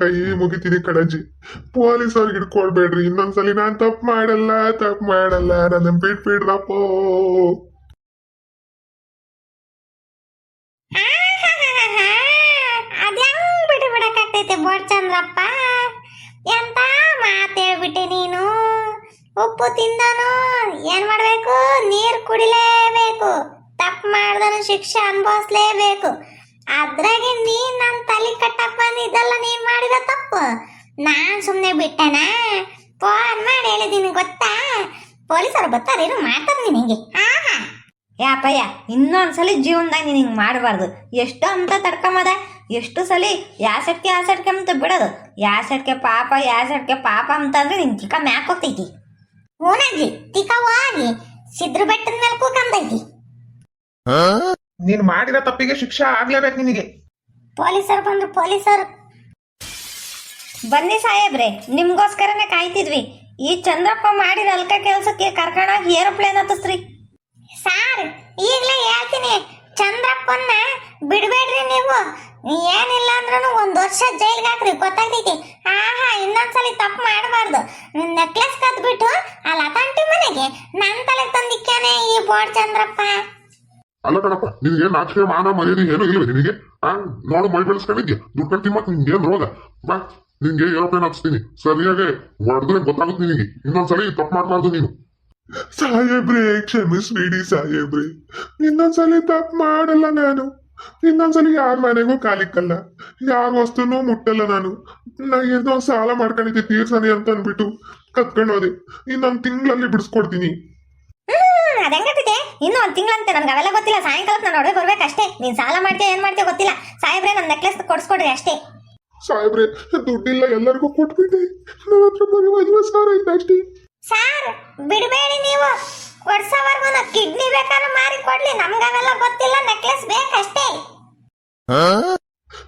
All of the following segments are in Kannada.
ಕೈ ಮುಗಿತೀನಿ ಕಣಜ್ಜಿ. ಪೊಲೀಸ್ ಅವ್ರಿಗೆ ಹಿಡ್ಕೊಳ್ಬೇಡ್ರಿ, ಇನ್ನೊಂದ್ಸಲಿ ನಾನ್ ತಪ್ಪು ಮಾಡಲ್ಲ ತಪ್ಪು ಮಾಡಲ್ಲ, ನನ್ನ ಬಿಟ್ಬಿಡ್ರಪ್ಪ ಅದ್ಯಾಂಗ್ ಬಿಟ್ಟು ಬಿಡಕ್ಕಾಗ್ತೈತೆ ಬೋಡ್ ಚಂದ್ರಪ್ಪ. ಎಂತ ಮಾತು ಹೇಳ್ಬಿಟ್ಟೆ ನೀನು? ಉಪ್ಪು ತಿಂದನು, ಏನ್ ಮಾಡ್ಬೇಕು? ನೀರ್ ಕುಡಿಲೇಬೇಕು. ತಪ್ಪು ಮಾಡ್ದನು ಶಿಕ್ಷೆ ಅನುಭವಿಸ್ಲೇಬೇಕು. ಅದ್ರಾಗೆ ನೀ ನನ್ನ ತಲೆ ಕಟ್ಟಕ್ ಇದೆಲ್ಲ ನೀನ್ ಮಾಡಿದ ತಪ್ಪು. ನಾನ್ ಸುಮ್ಮನೆ ಬಿಟ್ಟೆನಾ? ಫೋನ್ ಮಾಡಿ ಹೇಳಿದೀನಿ ಗೊತ್ತಾ? ಪೊಲೀಸರು ಬರ್ತಾರೇನು ಮಾಡ್ತಾರೆ ನಿನಗೆ. ಹಾ ಹಾ ಯಾಪಯ್ಯ ಇನ್ನೊಂದ್ಸಲಿ ಜೀವನದಾಗ ನೀನು ಹಿಂಗೆ ಮಾಡಬಾರ್ದು. ಎಷ್ಟು ಅಂತ ತಡ್ಕೊಂಬದ ಎಷ್ಟು ಸಲಿ ಯಾಸಟ್ಕೆ ಯಾಸಟ್ಕೆ ಅಂತ ಬಿಡೋದು. ಯಾಸಟ್ಕೆ ಪಾಪ ಯಾಸಟ್ಕೆ ಪಾಪ ಅಂತಂದ್ರೆ ನಿನ್ ಚಿಕ್ಕ ಮ್ಯಾಕ್ ಹೋಗ್ತೈತಿ. ಓನಾಗಿ ತಿಕವಾಗಿ ಸಿದ್ರ ಬೆಟ್ಟದ ಮೇಲೆ ಕೂಕಂದೈತಿ ನೀನ್ ಮಾಡಿರೋ ತಪ್ಪಿಗೆ ಶಿಕ್ಷೆ ಆಗ್ಲೇಬೇಕು ನಿನಗೆ. ಪೊಲೀಸರು ಬಂದ್ರು ಪೊಲೀಸರು. ಬನ್ನಿ ಸಾಹೇಬ್ರೆ, ನಿಮ್ಗೋಸ್ಕರನೇ ಕಾಯ್ತಿದ್ವಿ. ಈ ಚಂದ್ರಪ್ಪ ಮಾಡಿದ ಅಲ್ಕ ಕೆಲ್ಸಕ್ಕೆ ಕರ್ಕೊಂಡೋಗಿ ಏರೋಪ್ಲೇನ್ ಹತ್ತಿಸ್ರಿ. ಸಾರ್, ಈಗ್ಲೇ ಹೇಳ್ತೀನಿ, ಚಂದ್ರಪ್ಪನ್ನ ಬಿಡ್ಬೇಡ್ರಿ ನೀವು. ಏನಿಲ್ಲ ಅಂದ್ರೂ ಒಂದ್ ವರ್ಷ ಜೈಲ್ಗೆ ಹಾಕ್ರಿ, ಗೊತ್ತಾಗ್ತೈತಿ. ಆಹಾ, ಇನ್ನೊಂದ್ಸಲಿ ತಪ್ಪು ಮಾಡಬಾರ್ದು. ನೆಕ್ಲೆಸ್ ಕದ್ಬಿಟ್ಟು ಆ ಲತಾಂಟಿ ಮನೆಗೆ ನನ್ನ ತಲೆ ತಂದಿಕ್ಕೇನೆ ಈ ಬೋರ್ಡ್ ಚಂದ್ರಪ್ಪ? ಅಲ್ಲ ಕಣಪ್ಪ ನಿನ್ಗೆ ನಾಚಿಕೆ ಮಾನ ಮರ್ಯಾದೆ ಏನೂ ಇಲ್ವೇ ನಿನಗೆ? ಆ? ನೋಡು ಮೈ ಬೆಳೆಸ್ಕೊಂಡಿದ್ಯ ದುಡ್ಕೊಂಡು ತಿಮ್ಮ ಮತ್ತೆ ನಿನ್ಗೆ ಏನ್ ರೋಗ? ಬಾ ನಿನ್ಗೆ ಏರೋಪ್ಲೇನ್ ಹಾಕ್ಸ್ತೀನಿ ಸರಿಯಾಗಿ ಹೊಡೆದ್ರೆ ಗೊತ್ತಾಗುತ್ತೆ ನಿನಗೆ. ಇನ್ನೊಂದ್ಸಲಿ ತಪ್ಪು ಮಾಡಬಾರ್ದು ನೀನು. ಸಾಹೇಬ್ರೆ ಕ್ಷಮಿಸ್ಬಿಡಿ ಸಾಹೇಬ್ರೆ. ಇನ್ನೊಂದ್ಸಲಿ ತಪ್ಪು ಮಾಡಲ್ಲ ನಾನು. ಇನ್ನೊಂದ್ಸಲಿ ಯಾರ ಮನೆಗೂ ಕಾಲಿಕ್ಕಲ್ಲ. ಯಾರ ವಸ್ತುನೂ ಮುಟ್ಟಲ್ಲ ನಾನು. ನಾ ಏನೋ ಸಾಲ ಮಾಡ್ಕೊಂಡಿದ್ದೆ ತೀರ್ಸನಿ ಅಂತ ಅಂದ್ಬಿಟ್ಟು ಕತ್ಕೊಂಡೋದೆ ಇನ್ನೊಂದ್ ತಿಂಗಳಲ್ಲಿ ಬಿಡಿಸ್ಕೊಡ್ತೀನಿ. ಹ್ಮ್ ಅದಂಗತ್ತಿದೆ ಇನ್ನು ಒಂದ್ ತಿಂಗಳಂತೆ ನನಗೆ ಅವೆಲ್ಲ ಗೊತ್ತಿಲ್ಲ. ಸಾಯಂಕಾಲಕ್ಕೆ ನಾನು ಹೊಡೆದು ಬರ್ಬೇಕಷ್ಟೇ. ನೀನು ಸಾಲ ಮಾಡ್ತೀಯ ಏನು ಮಾಡ್ತೀಯ ಗೊತ್ತಿಲ್ಲ. ಸಾಹೇಬ್ರೆ ನನ್ನ ನೆಕ್ಲೆಸ್ ಕೊಡ್ಸ್ಕೊಡ್ರಿ ಅಷ್ಟೇ. ಸಾಹೇಬ್ರೆ ದುಡ್ಡಿಲ್ಲ ಎಲ್ಲರಿಗೂ ಕೊಟ್ಬಿಟ್ಟೆ. ನನ್ನ ಹತ್ರ ಬರೀ ಐವತ್ತು ಸಾರ ಐತೆ ಅಷ್ಟೇ. ಸಾರ್ ಬಿಡಬೇಡಿ ನೀವು. ವರ್ಷವರೆಗೂ ನಾ ಕಿಡ್ನಿ ಬೇಕಾದ್ರೂ ಮಾರಿ ಕೊಡ್ಲಿ. ನಮ್ಗವೆಲ್ಲ ಗೊತ್ತಿಲ್ಲ. ನೆಕ್ಲೆಸ್ ಬೇಕಷ್ಟೇ.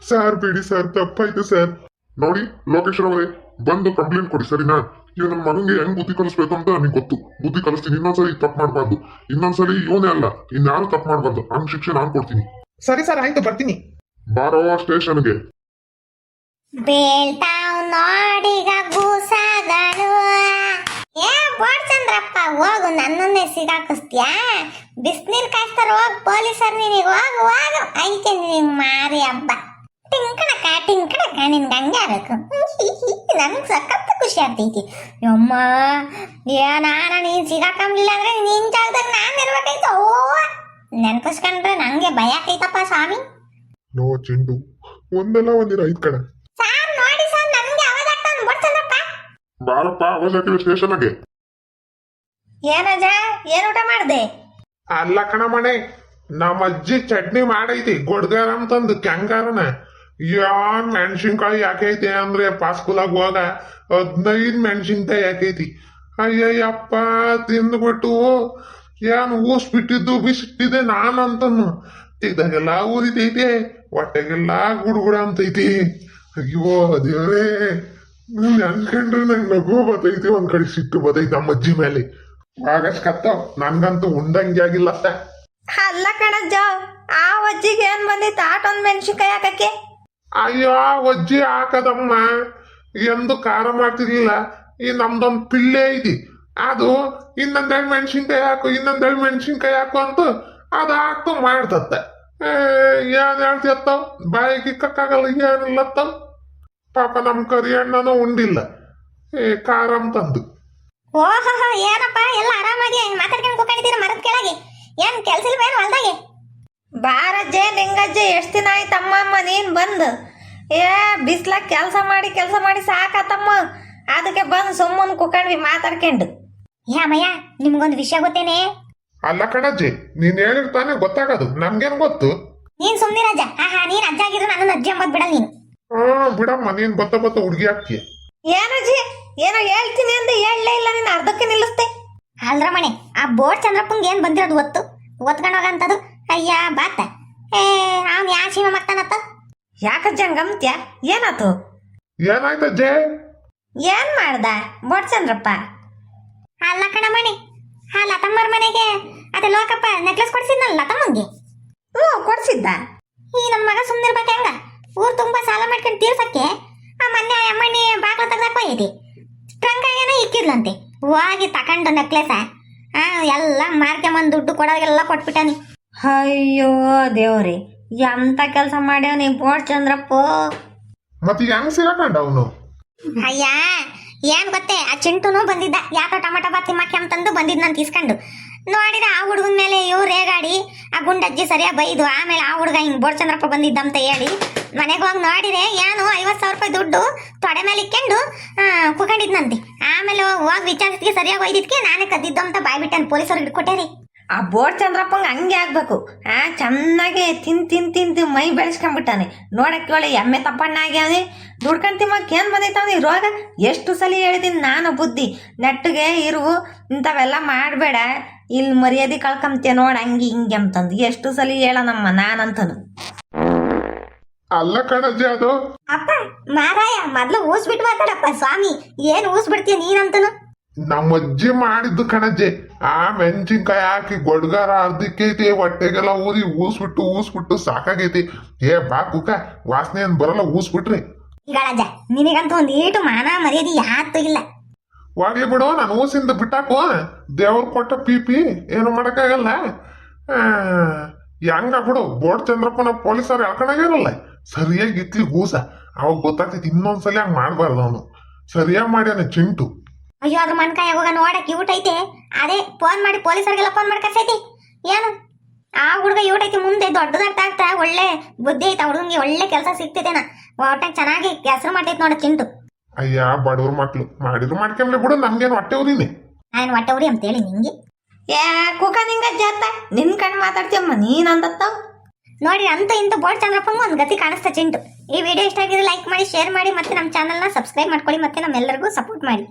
ಸರ್ ಬಿಡಿ ಸರ್. ತಪ್ಪಾಯ್ತು ಸರ್. ನೋಡಿ ಲೋಕೇಶ್ ಅವರೇ ಬಂದು ಕಂಪ್ಲೇಂಟ್ ಕೊಡಿ ಸರಿನಾ? ಇವ್ ನನ್ನ ಮಗನಿಗೆ ಹೆಂಗ್ ಬುದ್ಧಿ ಕಲಿಸ್ಬೇಕು ಅಂತ ನನಗೆ ಗೊತ್ತು. ಬುದ್ಧಿ ಕಲಿಸ್ತೀನಿ ಇನ್ನೊಂದ್ಸರಿ ತಪ್ಪು ಮಾಡಬಾರ್ದು. ಇನ್ನೊಂದ್ಸರಿ ಇವನೇ ಅಲ್ಲ ಇನ್ಯಾರು ತಪ್ಪು ಮಾಡಬಾರ್ದು? ಹಂಗ್ ಶಿಕ್ಷೆ ನಾನು ಕೊಡ್ತೀನಿ. ಸರಿ ಸರ್ ಆಯ್ತು ಬರ್ತೀನಿ. ಬಾರೋ ಸ್ಟೇಷನ್ಗೆ. ಬೀಳ್ತಾವ್ ನೋಡಿಗ ಗೂಸಗಳು. ಏ ಬೋಡ್ ಚಂದ್ರಪ್ಪ ಹೋಗು ನನ್ನನ್ನೇ ಸಿಗಾಕಿಸ್ತೀಯಾ? ಬಿಸ್ನೀರ್ ಕಾಯ್ತಾರ ಹೋಗ್ ಪೊಲೀಸರ್ ನಿನಗೆ ಹೋಗು ಹೋಗು. ಐತೆ ನಿನಗೆ ಮಾರಿ ಹಬ್ಬ. ಟಿಂಕಣಕ ಟಿಂಕಣಕ ನಿನ್ಗೆ ಹಂಗೆ ಆಗಬೇಕು. ನನ್ಗೆ ಸಖತ್ ಖುಷಿ ಆಗ್ತೈತಿ. ಯಮ್ಮ ನಾನು ನೀನ್ ಸಿಗಾಕಂಬ್ಲಿಲ್ಲ ಅಂದ್ರೆ ನಿನ್ ಜಾಗದಾಗ ನಾನು ಇರ್ಬೇಕಾಯ್ತು ಓ ನೆನ್ಪಿಸ್ಕೊಂಡ್ರೆ ನಂಗೆ ಭಯ ಆಕೈತಪ್ಪ ಸ್ವಾಮಿ. ನೋ ಚಿಂಟು ಒಂದಲ್ಲ ಒಂದಿನ ಐದ್ ಕಡೆ ಸಾರ್ ನೋಡಿ ಸರ್ ನನ್ಗೆ ಅವಾಜ್ ಆಗ್ತಾನೆ ಬೋಡ್ ಚಂದ್ರಪ್ಪ ಬಾರಪ್ಪ ಅವಶ್ಯ ಹಾಕಿದ ಸ್ಟೇಷನ್ಗೆ ಏನಜ ಏನ್ ಊಟ ಮಾಡ್ದೆ? ಅಲ್ಲ ಕಣ ಮಣೆ ನಮ್ಮ ಅಜ್ಜಿ ಚಟ್ನಿ ಮಾಡೈತಿ. ಗೊಡ್ಗಾರ ಅಂತಂದು ಕ್ಯಾಂಗಾರನ. ಯಾನ್ ಮೆಣಸಿನ್ಕಾಯಿ ಯಾಕೈತಿ ಅಂದ್ರೆ ಪಾಸ್ಕೂಲಾಗ ಹೋಗ ಹದಿನೈದು ಮೆಣಸಿನ್ಕಾಯಿ ಯಾಕೈತಿ ಅಯ್ಯಯ್ಯಪ್ಪ, ತಿಂದ್ಬಿಟ್ಟು ಏನ್ ಊಸ್ ಬಿಟ್ಟಿದ್ದು, ಬಿಸಿಟ್ಟಿದೆ ನಾನಂತನು. ತೆಗ್ದಾಗೆಲ್ಲ ಊರಿತೈತಿ ಹೊಟ್ಟೆಗೆಲ್ಲ ಗುಡುಗುಡ ಅಂತೈತಿ. ಅಯ್ಯೋ, ದೇವ್ರೇ ನೆನ್ಸ್ಕೊಂಡ್ರೆ ನಂಗೆ ನಗು ಬತೈತಿ ಒಂದ್ ಕಡೆ ಸಿಟ್ಟು ಬತೈತಿ ನಮ್ಮ ಅಜ್ಜಿ ಮೇಲೆ. ಆಗಸ್ಟ್ ಕತ್ತ ನನ್ಗಂತೂ ಉಂಡಂಗೆ ಆಗಿಲ್ಲ ಅಲ್ಲ ಕಣಜ್ಜ, ಆ ಅಜ್ಜಿಗೆ ಏನ್ ಬಂದಿತ್ತು ಆಟೊಂದ್ ಮೆಣಸಿನ್ಕಾಯಿ ಹಾಕಕ್ಕೆ? ಅಯ್ಯೋ, ಒಜ್ಜಿ ಹಾಕದಮ್ಮ. ಎಂದು ಖಾರ ಮಾಡ್ತಿರ್ಲಿಲ್ಲ. ಈ ನಮ್ದೊಂದು ಪಿಳ್ಳೆ ಇದೆ. ಅದು ಇನ್ನೊಂದೆರಡು ಮೆಣಸಿನ್ಕಾಯಿ ಹಾಕು ಇನ್ನೊಂದೆರಡು ಮೆಣಸಿನ್ಕಾಯಿ ಹಾಕು ಅಂತ ಅದು ಹಾಕ್ತು ಮಾಡ್ತತ್ತ. ಏನ್ ಹೇಳ್ತಿರ್ತಾವ್ ಬಾಯಿಗೆ ಕಕ್ಕಾಗಲ್ಲ ಏನಿಲ್ಲತ್ತವ್ ಪಾಪ ನಮ್ ಕರಿ ಅಣ್ಣನೂ ಉಂಡಿಲ್ಲ. ಏ, ಖಾರಂ ತಂದು. ಓಹ್ ಏನಪ್ಪ? ಎಲ್ಲ ಆರಾಮಾಗಿ ಮಾತಾಡ್ಕೊಂಡು ಕೂಕೊಂಡಿದ್ದೀರ ಮರದ ಕೆಳಗೆ? ಏನ್ ಕೆಲ್ಸ ಇಲ್ವೇನು ಹೊಲ್ದಾಗೆ? ಬಾರಜ್ಜೆ ನಿಂಗಜ್ಜೆ ಎಷ್ಟು ದಿನ ಆಯ್ತಮ್ಮಮ್ಮ ನೀನ್ ಬಂದು? ಏ ಬಿಸ್ಲ ಕೆಲಸ ಮಾಡಿ ಕೆಲಸ ಮಾಡಿ ಸಾಕತ್ತಮ್ಮ. ಅದಕ್ಕೆ ಬಂದು ಸುಮ್ಮನೆ ಕುಕೊಂಡ್ವಿ ಮಾತಾಡ್ಕೊಂಡು. ಯಾಮಯ್ಯ ನಿಮ್ಗೊಂದು ವಿಷಯ ಗೊತ್ತೇನೆ? ಅಲ್ಲ ಕಣಜ್ಜಿ ನೀನ್ ಹೇಳಿರ್ತಾನೆ ಗೊತ್ತಾಗದು ನಮ್ಗೇನ್ ಗೊತ್ತು? ನೀನ್ ಸುಮ್ನಿರ ಅಜ್ಜ. ಆಹಾ ನೀನ್ ಅಜ್ಜ ಆಗಿದ್ರು ನನ್ನ ಅಜ್ಜಿ ಅಂಬದ್ ಬಿಡಲ್ ನೀನು. ಹಾ ಬಿಡಮ್ಮ ನೀನ್ ಬತ್ತ ಬತ್ತ ಹುಡುಗಿ ಆಗ್ತೀಯ ಏನಜ್ಜಿ ಏನೋ ಹೇಳ್ತೀನಿ ಅಂತ ಹೇಳಲೇ ಇಲ್ಲ ನೀನು ಅರ್ಧಕ್ಕೆ ನಿಲ್ಲಿಸ್ತೆ ಅಲ್ರಮಣೆ ಆ ಬೋರ್ಡ್ ಚಂದ್ರಪ್ಪಂಗೆ ಏನ್ ಬಂದಿರೋದು ಒತ್ತು? ಒತ್ಕೊಂಡು ಹೋಗಂತದು? ಅಯ್ಯ ಬಾತ. ಏ ಅವ್ನು ಯಾ ಸೀಮೆ ಮಾಡ್ತಾನತ್ತ ಯಾಕಜ್ಜಂಗ್ ಗಮ್ತ್ಯ ಏನಾತು? ಏನಾಯ್ತಜ್ಜೆ ಏನ್ ಮಾಡ್ದ? ಬೋಟ್ ಚಂದ್ರಪ್ಪ ಅಲ್ಲ ಮನೆ ಆ ಲತಮ್ಮರ ಮನೆಗೆ ಅದ ಲೋಕಪ್ಪ ನೆಕ್ಲೆಸ್ ಕೊಡ್ಸಿದ್ನಲ್ಲ ಲತಮ್ಮಂಗೆ? ಹ್ಞೂ ಕೊಡ್ಸಿದ್ದ. ಈ ನಮ್ಮ ಮಗ ಸುಮ್ಮನಿರ್ಬೇಕು ಹೆಂಗ? ಊರ್ ತುಂಬಾ ಸಾಲ ಮಾಡ್ಕೊಂಡು ತೀರ್ಸಕ್ಕೆ ಆ ಮೊನ್ನೆ ಆ ಅಮ್ಮಣ್ಣಿ ಬಾಗ್ಲ ತೆಗ್ದಾಕ ಹೋಗಿದ್ದಿ. ಟ್ರಂಕ್ ಏನೋ ಇಕ್ಕಿದ್ಲಂತೆ. ಹೋಗಿ ತಕೊಂಡು ನೆಕ್ಲೆಸ ಆ? ಎಲ್ಲ ಮಾರ್ಕೊಂಬಂದು ದುಡ್ಡು ಕೊಡೋದೆಲ್ಲ ಕೊಟ್ಬಿಟ್ಟಾನಿ ಅಯ್ಯೋ ದೇವ್ರಿ ಎಂತ ಕೆಲಸ ಮಾಡ್ಯಾವ ನೀ ಬೋಟ್ ಚಂದ್ರಪ್ಪ ಮತ್ತೆ ಹೆಂಗ್ ಸಿಗಕಂಡ ಅವನು? ಅಯ್ಯ ಏನ್ ಗೊತ್ತೇ ಆ ಚಿಂಟುನು ಬಂದಿದ್ದ. ಯಾಕೋ ಟೊಮಟೊ ಬಾತ್ ತಿಮ್ಮಕ್ಕೆ ಅಂತಂದು ಬಂದಿದ್ನಂತ ಇಸ್ಕೊಂಡು ನೋಡಿದ ಆ ಹುಡುಗನ ಮೇಲೆ ಇವ್ರು ರೇಗಾಡಿ ಆ ಗುಂಡಜ್ಜಿ ಸರಿಯಾಗಿ ಬೈದು ಆಮೇಲೆ ಆ ಹುಡುಗ ಹಿಂಗ್ ಬೋಡ್ಚಂದ್ರಪ್ಪ ಬಂದಿದ್ದ ಅಂತ ಹೇಳಿ ಮನೆಗೆ ಹೋಗಿ ನೋಡಿದೆ ಏನು ಐವತ್ತು ಸಾವಿರ ರೂಪಾಯಿ ದುಡ್ಡು ತೊಡೆ ಮೇಲೆ ಇಕ್ಕೊಂಡು ಕುಕೊಂಡಿದ್ನಂತೆ. ಆಮೇಲೆ ಹೋಗಿ ವಿಚಾರಿಸಿದ್ಕೆ ಸರಿಯಾಗಿ ಒಯ್ದಿದ್ಕೆ ನಾನೇ ಕದ್ದಿದ್ದು ಅಂತ ಬಾಯ್ಬಿಟ್ಟನ್ ಪೊಲೀಸರು ಹಿಡ್ಕೊಟ್ಟೇರಿ. ಆ ಬೋಟ್ ಚಂದ್ರಪ್ಪಂಗೆ ಹಂಗೆ ಆಗ್ಬೇಕು. ಆ ಚೆನ್ನಾಗಿ ತಿನ್ ತಿನ್ ತಿನ್ ತಿನ್ ಮೈ ಬೆಳೆಸ್ಕೊಂಡ್ಬಿಟ್ಟಾನೆ ನೋಡಕ್ಕೆ ಒಳ್ಳೆ ಎಮ್ಮೆ ತಪ್ಪಣ್ಣ ಆಗ್ಯಾವನಿ ದುಡ್ಕೊಂಡು ತಿಮ್ಮಕ್ಕೆ ಏನು ಬಂದೈತವನಿ ರೋಗ. ಎಷ್ಟು ಸಲ ಹೇಳಿದೀನಿ ನಾನು ಬುದ್ಧಿ. ನೆಟ್ಟಿಗೆ ಇರುವು ಇಂಥವೆಲ್ಲ ಮಾಡಬೇಡ. ಇಲ್ಲಿ ಮರ್ಯಾದೆ ಕಳ್ಕೊಂತೀಯ ನೋಡ ಹಂಗೆ ಹಿಂಗೆ ಅಂತಂದು. ಎಷ್ಟು ಸಲ ಹೇಳನಮ್ಮ ನಾನಂತನು. ಅಲ್ಲ ಕಣಜ್ಜಿ ಅದು. ಅಪ್ಪ ಮಾರಾಯ ಮೊದ್ಲು ಊಸ್ಬಿಟ್ಟು ಮಾತಾಡಪ್ಪ ಸ್ವಾಮಿ. ಏನ್ ಊಸ್ಬಿಡ್ತೀಯ ನೀನಂತನು? ನಮ್ಮ ಅಜ್ಜಿ ಮಾಡಿದ್ದು ಕಣಜ್ಜಿ. ಆ ಮೆಣಸಿನ್ಕಾಯಿ ಹಾಕಿ ಗೊಡ್ಗಾರ ಅರ್ಧಕ್ಕೈತಿ ಹೊಟ್ಟೆಗೆಲ್ಲ ಊರಿ ಊಸ್ಬಿಟ್ಟು ಊಸ್ಬಿಟ್ಟು ಸಾಕಾಗೈತಿ. ಏ ಬಾ ಕುಕ ವಾಸನೆ ಏನ್ ಬರಲ್ಲ ಊಸ್ಬಿಟ್ರಿ. ಗಳಜ್ಜ ನಿನಗಂತೂ ಒಂದು ಏಟು ಮಾನ ಮರ್ಯಾದೆ ಯಾತು ಇಲ್ಲ. ಹೋಗ್ಲಿ ಬಿಡು ನಾನು ಊಸಿಂದ ಬಿಟ್ಟಾಕು. ದೇವ್ರ ಕೊಟ್ಟ ಪಿ ಪಿ ಏನು ಮಾಡಕ್ಕಾಗಲ್ಲ. ಹೆಂಗ ಬಿಡು ಬೋರ್ಡ್ ಚಂದ್ರಪ್ಪನ ಪೊಲೀಸರು ಎಳ್ಕೊಂಡಾಗಿರಲ್ಲ ಸರಿಯಾಗಿ ಇತ್ಲಿ ಊಸ. ಅವಾಗ ಗೊತ್ತಾಗ್ತೈತಿ ಇನ್ನೊಂದ್ಸಲಿ ಹಂಗೆ ಮಾಡ್ಬಾರ್ದು ಅವನು. ಸರಿಯಾಗಿ ಮಾಡ್ಯಾನ ಚಿಂಟು. ಅಯ್ಯೋ ಅದ್ರ ಮನ್ಕಾಯ ಹೋಗ ನೋಡ ಕ್ಯೂಟ್ ಐತೆ? ಅದೇ ಫೋನ್ ಮಾಡಿ ಪೊಲೀಸರಿಗೆಲ್ಲ ಫೋನ್ ಮಾಡಿ ಕರ್ಸೈತಿ. ಏನು? ಆ ಹುಡುಗ ಯೂಟ್ ಐತಿ ಮುಂದೆ ದೊಡ್ಡದಾಗ್ತಾ ಆಗ್ತಾ ಒಳ್ಳೆ ಬುದ್ಧಿ ಐತೆ ಹುಡುಗಂಗೆ ಒಳ್ಳೆ ಕೆಲಸ ಸಿಗ್ತೈತೇನ ಒಟ್ಟಾಗ ಚೆನ್ನಾಗಿ ಹೆಸರು ಮಾಡ್ತೈತಿ ನೋಡ ಚಿಂಟು. ಅಯ್ಯ ಬಡವ್ರ ಮಕ್ಳು. ಮಾಡಿದ್ರು ಮಾಡ್ಕೊಂಡ್ಲಿ ಬಿಡು ನಮ್ಗೇನು ಹೊಟ್ಟೆ ಉರಿನಿ ನಾನು ಹೊಟ್ಟೆ ಉರಿ ಅಂತೇಳಿ ನಿಂಗೆ. ಏ ಕುಕ ನಿಂಗ ಜಾತ? ನಿನ್ ಕಣ್ ಮಾತಾಡ್ತೀಯಮ್ಮ ನೀನ್ ಅಂದತ್ತ? ನೋಡಿ ಅಂತ ಇಂತ ಬೋರ್ಡ್ ಚಂದ್ರಪ್ಪಂಗೂ ಒಂದು ಗತಿ ಕಾಣಿಸ್ತಾ ಚಿಂಟು. ಈ ವಿಡಿಯೋ ಇಷ್ಟ ಆಗಿದ್ರೆ ಲೈಕ್ ಮಾಡಿ ಶೇರ್ ಮಾಡಿ ಮತ್ತೆ ನಮ್ಮ ಚಾನಲ್ನ ಸಬ್ಸ್ಕ್ರೈಬ್ ಮಾಡ್ಕೊಳ್ಳಿ ಮತ್ತೆ ನಮ್ಮೆಲ್ಲರಿಗೂ ಸಪೋರ್ಟ್ ಮಾಡಿ.